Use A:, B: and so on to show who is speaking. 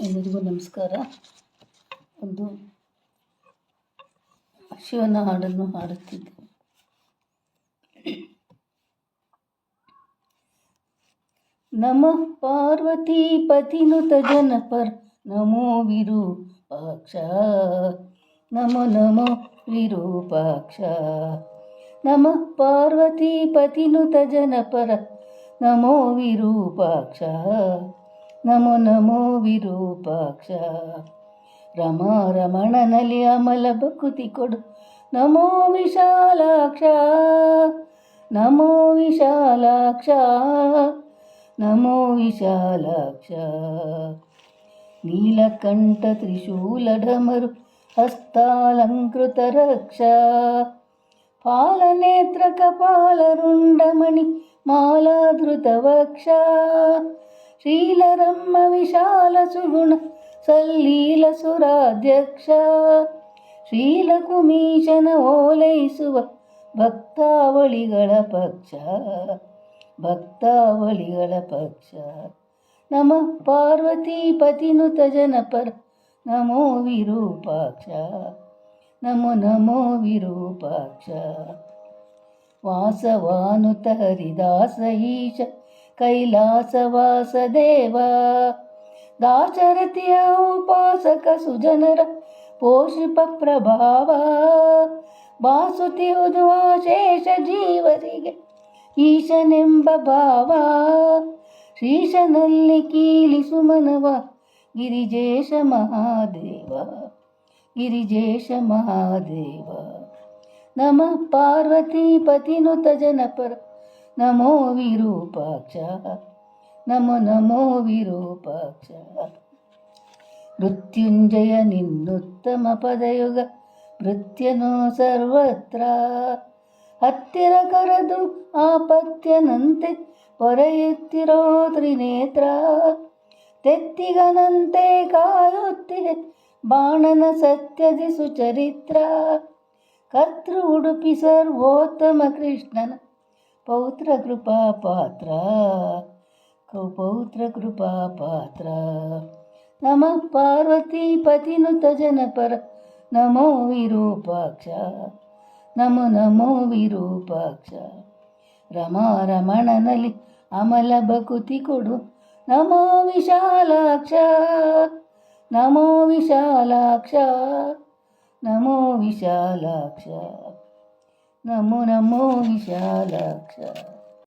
A: ಎಲ್ಲರಿಗೂ ನಮಸ್ಕಾರ. ಒಂದು ಶಿವನ ಹಾಡನ್ನು ಹಾಡುತ್ತಿದ್ದೆ. ನಮ ಪಾರ್ವತಿ ಪತಿನುತ ಜನಪರ್ ನಮೋ ವಿರೂಪಾಕ್ಷ. ನಮೋ ನಮೋ ವಿರೂಪಾಕ್ಷ. ನಮ ಪಾರ್ವತಿ ಪತಿನುತ ಜನಪರ ನಮೋ ವಿರೂಪಾಕ್ಷ. ನಮೋ ನಮೋ ವಿರೂಪಾಕ್ಷ ರಮ ರಮಣನಲ್ಲಿ ಅಮಲ ಭಕುತಿ ಕೊಡು ನಮೋ ವಿಶಾಲಾಕ್ಷ ನಮೋ ವಿಶಾಲಾಕ್ಷ ನಮೋ ವಿಶಾಲಾಕ್ಷ ನೀಲಕಂಠ ತ್ರಿಶೂಲಢಮರು ಹಸ್ತಾಲಂಕೃತ ರಕ್ಷ ಪಾಲನೇತ್ರ ಕಪಾಲರುಂಡಮಣಿ ಮಾಲಾಧೃತ ವಕ್ಷ ಶ್ರೀಲರಮ್ಮ ವಿಶಾಲ ಸುಗುಣ ಸಲ್ಲೀಲ ಸುರಾಧ್ಯಕ್ಷ ಶ್ರೀಲಕುಮೀಶನ ಓಲೈಸುವ ಭಕ್ತಾವಳಿಗಳ ಪಕ್ಷ ಭಕ್ತಾವಳಿಗಳ ಪಕ್ಷ ನಮಃ ಪಾರ್ವತಿ ಪತಿನುತ ಜನಪರ ನಮೋ ವಿರೂಪಾಕ್ಷ ನಮೋ ನಮೋ ವಿರೂಪಾಕ್ಷ ವಾಸವಾನುತ ಹರಿದಾಸ ಈಶ ಕೈಲಾಸವಾಸ ದೇವ ದಾಶರಥಿಯ ಉಪಾಸಕ ಸುಜನರ ಪೋಷಿಪ ಪ್ರಭಾವ. ಬಾಸುತಿಯುವುದು ಶೇಷ ಜೀವರಿಗೆ ಈಶನೆಂಬ ಭಾವ. ಶ್ರೀಶನಲ್ಲಿ ಕೀಲಿ ಸುಮನವ ಗಿರಿಜೇಶ ಮಹಾದೇವ. ಗಿರಿಜೇಶ ಮಹಾದೇವ. ನಮಃ ಪಾರ್ವತಿ ಪತಿನುತ ಜನಪರ ನಮೋ ವಿರೂಪಾಕ್ಷ, ನಮ ನಮೋ ವಿರೂಪಾಕ್ಷ. ಮೃತ್ಯುಂಜಯ ನಿನ್ನುತ್ತಮ ಪದಯುಗ, ಮೃತ್ಯನೋ ಸರ್ವತ್ರ. ಹತ್ತಿರ ಕರೆದು ಆಪತ್ಯನಂತೆ ಹೊರೆಯುತ್ತಿರೋ ತ್ರಿನೇತ್ರ. ತೆತ್ತಿಗನಂತೆ ಕಾಯುತ್ತಿದೆ ಬಾಣನ ಸತ್ಯದಿ ಸುಚರಿತ್ರ ಕರ್ತೃ ಉಡುಪಿ ಸರ್ವೋತ್ತಮ ಕೃಷ್ಣನ ಪೌತ್ರ ಕೃಪಾ ಪಾತ್ರ. ಕೌ ಪೌತ್ರ ಕೃಪಾ ಪಾತ್ರ. ನಮ ಪಾರ್ವತಿ ಪತಿನುತ ಜನಪರ. ನಮೋ ವಿರೂಪಾಕ್ಷ. ನಮ ನಮೋ ವಿರೂಪಾಕ್ಷ. ರಮಾ ರಮಣನಲ್ಲಿ ಅಮಲ ಬಕುತಿ ಕೊಡು. ನಮೋ ವಿಶಾಲಾಕ್ಷ. ನಮೋ ವಿಶಾಲಾಕ್ಷ. ನಮೋ ವಿಶಾಲಾಕ್ಷ. ನಮೋ ನಮೋ ವಿಶಾಲಾಕ್ಷ